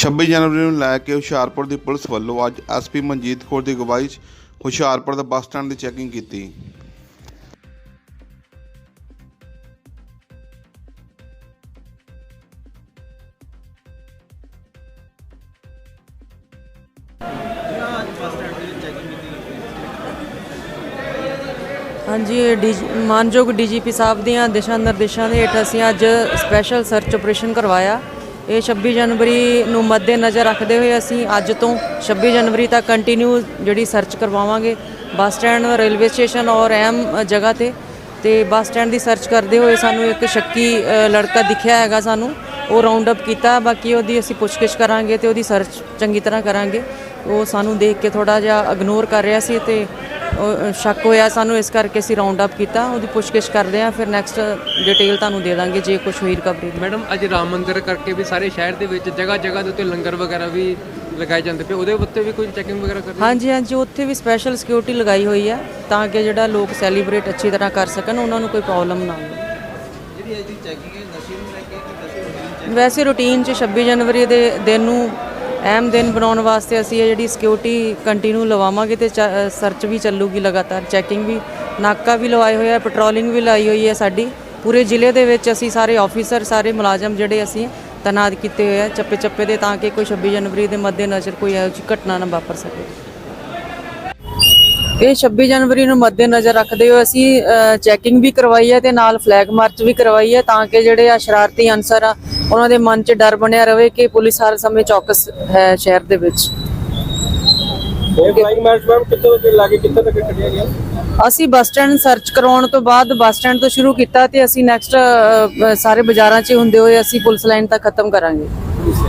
26 ਜਨਵਰੀ ਨੂੰ ਲੈ ਕੇ ਹੁਸ਼ਿਆਰਪੁਰ ਦੀ ਪੁਲਿਸ ਵੱਲੋਂ ਅੱਜ ਐਸਪੀ ਮਨਜੀਤ ਕੌਰ ਦੀ ਅਗਵਾਈ 'ਚ ਹੁਸ਼ਿਆਰਪੁਰ ਦੇ ਬੱਸ ਸਟੈਂਡ ਦੀ ਚੈਕਿੰਗ ਕੀਤੀ। ਹਾਂਜੀ ਡੀ- ਮਾਨਯੋਗ ਡੀਜੀਪੀ ਸਾਹਿਬ ਦੀਆਂ ਦਿਸ਼ਾ ਨਿਰਦੇਸ਼ਾਂ ਦੇ ਹੇਠ ਅਸੀਂ ਅੱਜ ਸਪੈਸ਼ਲ ਸਰਚ ਆਪਰੇਸ਼ਨ ਕਰਵਾਇਆ। ਇਹ 26 ਜਨਵਰੀ ਨੂੰ ਮੱਦੇ ਨਜ਼ਰ ਰੱਖਦੇ ਹੋਏ ਅਸੀਂ ਅੱਜ ਤੋਂ 26 ਜਨਵਰੀ ਤੱਕ ਕੰਟੀਨਿਊ ਜਿਹੜੀ ਸਰਚ ਕਰਵਾਵਾਂਗੇ ਬੱਸ ਸਟੈਂਡ, ਰੇਲਵੇ ਸਟੇਸ਼ਨ ਔਰ ਅਹਿਮ ਜਗ੍ਹਾ ਤੇ। ਤੇ ਬੱਸ ਸਟੈਂਡ ਦੀ ਸਰਚ ਕਰਦੇ ਹੋਏ ਸਾਨੂੰ ਇੱਕ ਸ਼ੱਕੀ ਲੜਕਾ ਦਿਖਿਆ ਹੈਗਾ ਸਾਨੂੰ। ਉਹ ਰਾਉਂਡ ਅਪ ਕੀਤਾ, ਬਾਕੀ ਉਹਦੀ ਅਸੀਂ ਪੁੱਛਗਿੱਛ ਕਰਾਂਗੇ ਤੇ ਉਹਦੀ ਸਰਚ ਚੰਗੀ ਤਰ੍ਹਾਂ ਕਰਾਂਗੇ। ਉਹ ਸਾਨੂੰ ਦੇਖ ਕੇ ਥੋੜਾ ਜਿਹਾ ਇਗਨੋਰ ਕਰ ਰਿਹਾ ਸੀ ਤੇ ਉਹ ਸ਼ੱਕ ਹੋਇਆ ਸਾਨੂੰ ਇਸ ਕਰਕੇ ਅਸੀਂ ਰਾਉਂਡ ਅਪ ਕੀਤਾ ਉਹਦੀ ਪੁੱਛਗਿੱਛ ਕਰਦੇ ਹਾਂ ਫਿਰ ਨੈਕਸਟ ਡਿਟੇਲ ਤੁਹਾਨੂੰ ਦੇ ਦਾਂਗੇ ਜੇ ਕੁਝ ਹੋਈ ਰਿਕਵਰੀ ਮੈਡਮ ਅੱਜ ਰਾਮ ਮੰਦਿਰ ਕਰਕੇ ਵੀ ਸਾਰੇ ਸ਼ਹਿਰ ਦੇ ਵਿੱਚ ਜਗ੍ਹਾ ਜਗ੍ਹਾ ਦੇ ਉੱਤੇ ਲੰਗਰ ਵਗੈਰਾ ਵੀ ਲਗਾਏ ਜਾਂਦੇ ਪਏ ਉਹਦੇ ਉੱਤੇ ਵੀ ਕੋਈ ਚੈਕਿੰਗ ਵਗੈਰਾ ਕਰ ਹਾਂਜੀ ਹਾਂਜੀ ਉੱਥੇ ਵੀ ਸਪੈਸ਼ਲ ਸਿਕਿਉਰਿਟੀ ਲਗਾਈ ਹੋਈ ਹੈ ਤਾਂ ਕਿ ਜਿਹੜਾ ਲੋਕ ਸੈਲੀਬ੍ਰੇਟ ਅੱਛੀ ਤਰ੍ਹਾਂ ਕਰ ਸਕਣ ਉਹਨਾਂ ਨੂੰ ਕੋਈ ਪ੍ਰੋਬਲਮ ਨਾ ਹੋਵੇ। ਜਿਹੜੀ ਇਹਦੀ ਚੈਕਿੰਗ ਹੈ ਨਸ਼ੇ ਨੂੰ ਲੈ ਕੇ ਵੈਸੇ ਰੂਟੀਨ 'ਚ 26 ਜਨਵਰੀ ਦੇ ਦਿਨ ਨੂੰ ਅਹਿਮ ਦਿਨ ਬਣਾਉਣ ਵਾਸਤੇ ਅਸੀਂ ਇਹ ਜਿਹੜੀ ਸਿਕਿਉਰਿਟੀ ਕੰਟੀਨਿਊ ਲਵਾਵਾਂਗੇ ਤੇ ਸਰਚ ਵੀ ਚੱਲੂਗੀ ਲਗਾਤਾਰ ਚੈਕਿੰਗ ਵੀ, ਨਾਕਾ ਵੀ ਲਵਾਏ ਹੋਇਆ ਪੈਟਰੋਲਿੰਗ ਵੀ ਲਾਈ ਹੋਈ ਹੈ ਸਾਡੀ। ਪੂਰੇ ਜ਼ਿਲ੍ਹੇ ਦੇ ਵਿੱਚ ਅਸੀਂ ਸਾਰੇ ਆਫੀਸਰ ਸਾਰੇ ਮੁਲਾਜ਼ਮ ਜਿਹੜੇ ਅਸੀਂ ਤੈਨਾਤ ਕੀਤੇ ਹੋਏ ਆ ਚੱਪੇ ਚੱਪੇ ਦੇ ਤਾਂ ਕਿ ਕੋਈ 26 ਜਨਵਰੀ ਦੇ ਮੱਦੇਨਜ਼ਰ ਕੋਈ ਇਹੋ ਜਿਹੀ ਘਟਨਾ ਨਾ ਵਾਪਰ ਸਕੇ। ਇਹ 26 ਜਨਵਰੀ ਨੂੰ ਮੱਦੇਨਜ਼ਰ ਰੱਖਦੇ ਹੋਏ ਅਸੀਂ ਚੈਕਿੰਗ ਵੀ ਕਰਵਾਈ ਹੈ ਤੇ ਨਾਲ ਫਲੈਗ ਮਾਰਚ ਵੀ ਕਰਵਾਈ ਹੈ ਤਾਂ ਕਿ ਜਿਹੜੇ ਆ ਸ਼ਰਾਰਤੀ ਅਨਸਰ ਆ ਉਹਨਾਂ ਦੇ ਮਨ 'ਚ ਡਰ ਬਣਿਆ ਰਵੇ ਕਿ ਪੁਲਿਸ ਹਰ ਸਮੇਂ ਚੌਕਸ ਹੈ ਸ਼ਹਿਰ ਦੇ ਵਿੱਚ। ਇਹ ਫਲਾਈਂਗ ਮਾਰਚ ਮੈਮ ਕਿੱਥੋਂ ਤੋਂ ਲਾ ਕੇ ਕਿੱਥੇ ਤੱਕ ਕੱਢਿਆ ਗਿਆ? ਅਸੀਂ ਬੱਸ ਸਟੈਂਡ ਸਰਚ ਕਰਵਾਉਣ ਤੋਂ ਬਾਅਦ ਬੱਸ ਸਟੈਂਡ ਤੋਂ ਸ਼ੁਰੂ ਕੀਤਾ ਤੇ ਅਸੀਂ ਨੈਕਸਟ ਸਾਰੇ ਬਾਜ਼ਾਰਾਂ 'ਚ ਹੁੰਦੇ ਹੋਏ ਅਸੀਂ ਪੁਲਿਸ ਲਾਈਨ ਤੱਕ ਖਤਮ ਕਰਾਂਗੇ।